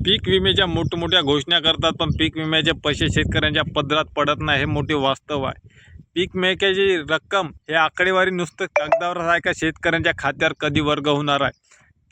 पीक विम्याच्या मोठमोठ्या घोषणा करतात पण पीक विम्याचे पैसे शेतकऱ्यांच्या पदरात पडत नाही हे मोठे वास्तव आहे. पीक विम्याची रक्कम हे आकडेवारी नुसतं कागदावर आहे का शेतकऱ्यांच्या खात्यावर कधी वर्ग होणार आहे?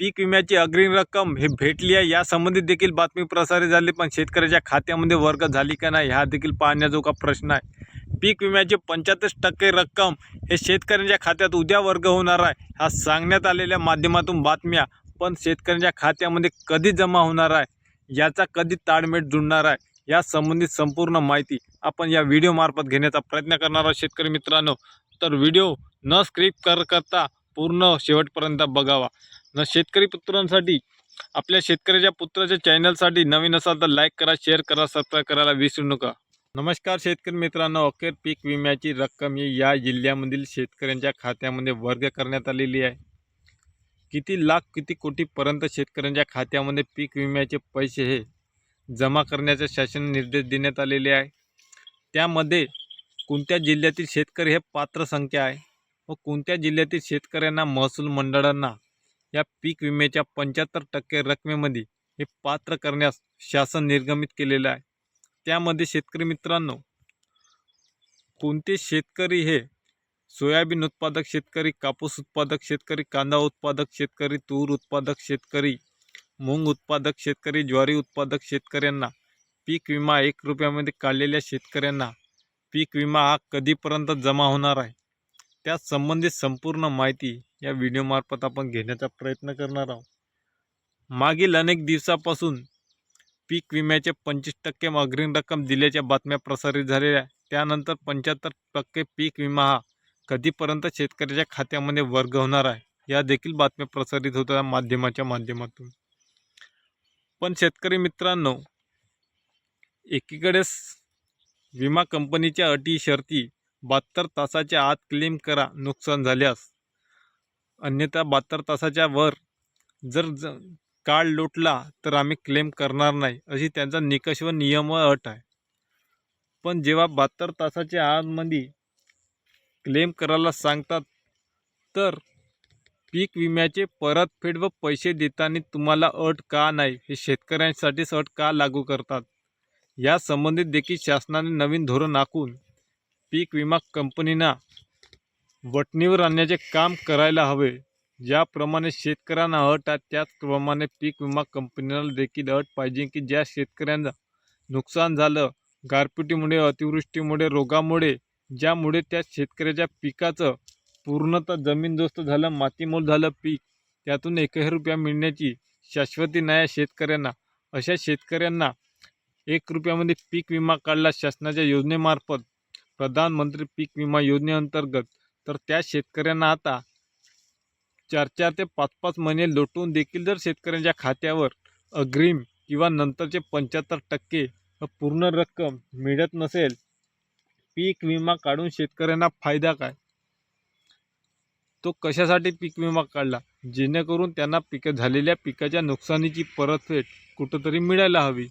पीक विम्याची अग्रिम रक्कम हे भेटली आहे यासंबंधित देखील बातमी प्रसारित झाली पण शेतकऱ्याच्या खात्यामध्ये वर्ग झाली का नाही हा देखील पाहण्याजोगा प्रश्न आहे. पीक विम्याचे पंच्याहत्तर टक्के रक्कम हे शेतकऱ्यांच्या खात्यात उद्या वर्ग होणार आहे हा सांगण्यात आलेल्या माध्यमातून बातम्या पण शेतकऱ्यांच्या खात्यामध्ये कधी जमा होणार आहे? याचा कधी ताळमेळ जुळणार आहे या संबंधित संपूर्ण माहिती आपण या व्हिडिओमार्फत घेण्याचा प्रयत्न करणार आहोत शेतकरी मित्रांनो. तर व्हिडिओ न स्क्रिप कर करता पूर्ण शेवटपर्यंत बघावा. न शेतकरी पुत्रांसाठी आपल्या शेतकऱ्याच्या पुत्राच्या चॅनलसाठी नवीन असाल तर लाईक करा शेअर करा सबस्क्राईब करायला विसरू नका. नमस्कार शेतकरी मित्रांनो अखेर पीक विम्याची रक्कम ही या जिल्ह्यामधील शेतकऱ्यांच्या खात्यामध्ये वर्ग करण्यात आलेली आहे. किती लाख किती कोटीपर्यंत शेतकऱ्यांच्या खात्यामध्ये पीक विम्याचे पैसे हे जमा करण्याचे शासन निर्देश देण्यात आलेले आहे. त्यामध्ये कोणत्या जिल्ह्यातील शेतकरी हे पात्र संख्या आहे व कोणत्या जिल्ह्यातील शेतकऱ्यांना महसूल मंडळांना या पीक विम्याच्या पंच्याहत्तर टक्के रकमेमध्ये हे पात्र करण्यास शासन निर्गमित केलेलं आहे. त्यामध्ये शेतकरी मित्रांनो कोणते शेतकरी हे सोयाबीन उत्पादक शेतकरी कापूस उत्पादक शेतकरी कांदा उत्पादक शेतकरी तूर उत्पादक शेतकरी मूग उत्पादक शेतकरी ज्वारी उत्पादक शेतकऱ्यांना पीक विमा एक रुपयामध्ये काढलेल्या शेतकऱ्यांना पीक विमा हा कधीपर्यंत जमा होणार आहे? त्या संबंधित संपूर्ण माहिती या व्हिडिओमार्फत आपण घेण्याचा प्रयत्न करणार आहोत. मागील अनेक दिवसापासून पीक विम्याचे पंचवीस टक्के अग्रिम रक्कम दिल्याच्या बातम्या प्रसारित झालेल्या आहे त्यानंतर पंच्याहत्तर टक्के पीक विमा हा कधीपर्यंत शेतकऱ्याच्या खात्यामध्ये वर्ग होणार आहे या देखील बातम्या प्रसारित होत्या माध्यमाच्या माध्यमातून. पण शेतकरी मित्रांनो एकीकडेच विमा कंपनीच्या अटी शर्ती बहात्तर तासाच्या आत क्लेम करा नुकसान झाल्यास. अन्यथा बहात्तर तासाच्या वर जर ज काळ लोटला तर आम्ही क्लेम करणार नाही अशी त्यांचा निकष व नियम व अट आहे. पण जेव्हा बहात्तर तासाच्या आतमध्ये क्लेम करायला सांगतात तर पीक विम्याचे परतफेड व पैसे देताना तुम्हाला अट का नाही हे शेतकऱ्यांसाठीच अट का लागू करतात? या संबंधित देखील शासनाने नवीन धोरण आखून पीक विमा कंपनींना वटणीवर आणण्याचे काम करायला हवे. ज्याप्रमाणे शेतकऱ्यांना अट आहे त्याचप्रमाणे पीक विमा कंपनीला देखील अट पाहिजे की ज्या शेतकऱ्यांना नुकसान झालं गारपिटीमुळे अतिवृष्टीमुळे रोगामुळे ज्यामुळे त्या शेतकऱ्याच्या पिकाचं पूर्णतः जमीनदोस्त झालं मातीमोल झालं पीक त्यातून एकही रुपया मिळण्याची शाश्वती नाही शेतकऱ्यांना. अशा शेतकऱ्यांना एक रुपयामध्ये पीक विमा काढला शासनाच्या योजनेमार्फत प्रधानमंत्री पीक विमा योजनेअंतर्गत. तर त्या शेतकऱ्यांना आता चार चार ते पाच पाच महिने लोटून देखील जर शेतकऱ्यांच्या खात्यावर अग्रिम किंवा नंतरचे पंच्याहत्तर टक्के पूर्ण रक्कम मिळत नसेल पीक विमा काढून शेतकऱ्यांना फायदा काय? तो कशासाठी पीक विमा काढला? जेणेकरून त्यांना पिकं झालेल्या पिकाच्या नुकसानीची परतफेड कुठंतरी मिळायला हवी.